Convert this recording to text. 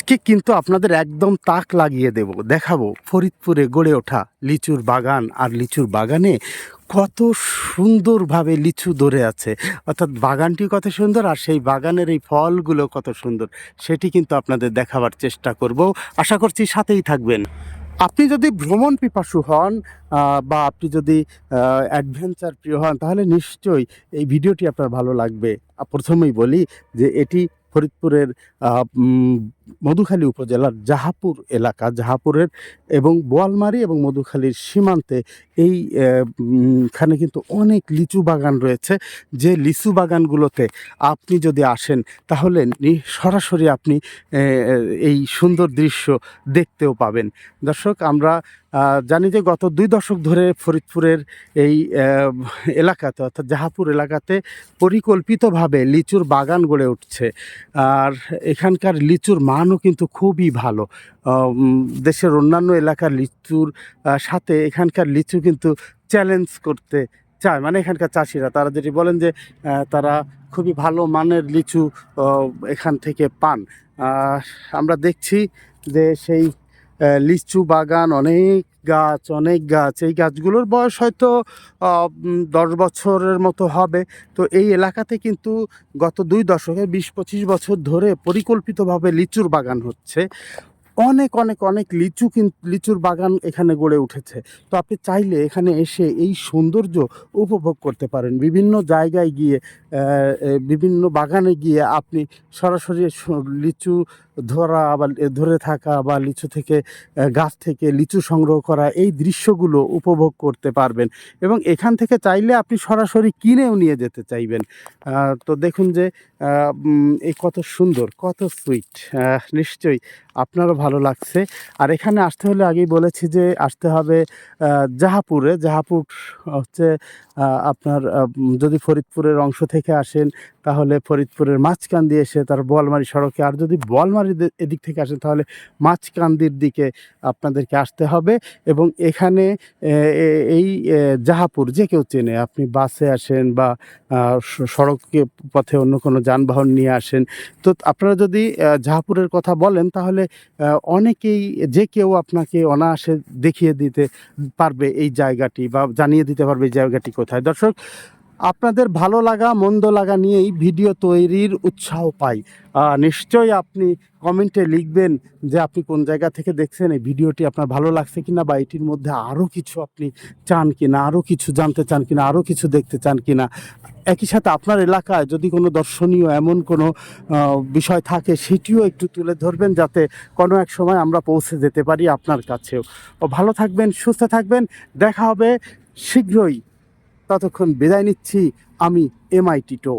আজকে কিন্তু আপনাদের একদম তাক লাগিয়ে দেব। দেখাবো ফরিদপুরে গড়ে ওঠা লিচুর বাগান আর লিচুর বাগানে কত সুন্দরভাবে লিচু ধরে আছে। অর্থাৎ বাগানটি কত সুন্দর আর সেই বাগানের এই ফলগুলো কত সুন্দর, সেটি কিন্তু আপনাদের দেখাবার চেষ্টা করব। আশা করছি সাথেই থাকবেন। আপনি যদি ভ্রমণ পিপাসু হন বা আপনি যদি অ্যাডভেঞ্চার প্রিয় হন, তাহলে নিশ্চয়ই এই ভিডিওটি আপনার ভালো লাগবে। প্রথমেই বলি যে এটি ফরিদপুরের মধুখালী উপজেলার জাহাপুর এলাকা জাহাপুরের এবং বোয়ালমারি এবং মধুখালীর সীমান্তে এই আহ, উম, খানে কিন্তু অনেক লিচু বাগান রয়েছে। যে লিচু বাগানগুলোতে আপনি যদি আসেন তাহলে সরাসরি আপনি এই সুন্দর দৃশ্য দেখতেও পাবেন। দর্শক আমরা জানি যে গত দুই দশক ধরে ফরিদপুরের এই এলাকাতে অর্থাৎ জাহাপুর এলাকাতে পরিকল্পিতভাবে লিচুর বাগান গড়ে উঠছে। আর এখানকার লিচুর মানও কিন্তু খুবই ভালো। দেশের অন্যান্য এলাকার লিচুর সাথে এখানকার লিচু কিন্তু চ্যালেঞ্জ করতে চায়। মানে এখানকার চাষিরা, তারা যেটি বলেন যে তারা খুবই ভালো মানের লিচু এখান থেকে পান। আমরা দেখছি যে সেই লিচু বাগান, অনেক গাছ অনেক গাছ। এই গাছগুলোর বয়স হয়তো দশ বছরের মতো হবে। তো এই এলাকাতে কিন্তু গত দুই দশকে বিশ পঁচিশ বছর ধরে পরিকল্পিতভাবে লিচুর বাগান হচ্ছে। অনেক অনেক অনেক লিচু কিন্তু লিচুর বাগান এখানে গড়ে উঠেছে। তো আপনি চাইলে এখানে এসে এই সৌন্দর্য উপভোগ করতে পারেন। বিভিন্ন জায়গায় গিয়ে বিভিন্ন বাগানে গিয়ে আপনি সরাসরি লিচু ধরা বা ধরে থাকা বা লিচু থেকে গাছ থেকে লিচু সংগ্রহ করা এই দৃশ্যগুলো উপভোগ করতে পারবেন। এবং এখান থেকে চাইলে আপনি সরাসরি কিনেও নিয়ে যেতে চাইবেন। তো দেখুন যে এই কত সুন্দর, কত সুইট নিশ্চয়ই আপনারও ভালো লাগছে। আর এখানে আসতে হলে আগেই বলেছি যে আসতে হবে জাহাপুরে। জাহাপুর হচ্ছে আপনার যদি ফরিদপুরের অংশ থেকে আসেন তাহলে ফরিদপুরের মাঝকান্দি এসে তার বোয়ালমারি সড়কে, আর যদি বোয়ালমারি দে- এদিক থেকে আসেন, তাহলে মাঝকান্দির দিকে আপনাদেরকে আসতে হবে। এবং এখানে এই জাহাপুর যে কেউ চেনে, আপনি বাসে আসেন বা সড়কে পথে অন্য কোনো যানবাহন নিয়ে আসেন, তো আপনারা যদি জাহাপুরের কথা বলেন, তাহলে অনেকেই যে কেউ আপনাকে অনায়াসে দেখিয়ে দিতে পারবে এই জায়গাটি বা জানিয়ে দিতে পারবে এই জায়গাটি কোথায়। দর্শক আপনাদের ভালো লাগা, মন্দ লাগা নিয়েই ভিডিও তৈরির উৎসাহ পাই। নিশ্চয়ই আপনি কমেন্টে লিখবেন যে আপনি কোন জায়গা থেকে দেখছেন, এই ভিডিওটি আপনার ভালো লাগছে কিনা বা এটির মধ্যে আরও কিছু আপনি চান কিনা আরও কিছু জানতে চান কিনা আরও কিছু দেখতে চান কিনা। একই সাথে আপনার এলাকায় যদি কোনো দর্শনীয় এমন কোনো বিষয় থাকে, সেটিও একটু তুলে ধরবেন যাতে কোনো এক সময় আমরা পৌঁছে যেতে পারি আপনার কাছেও। ভালো থাকবেন, সুস্থ থাকবেন, দেখা হবে শীঘ্রই। ততক্ষণ বিদায় নিচ্ছি আমি এমআইটি টিটো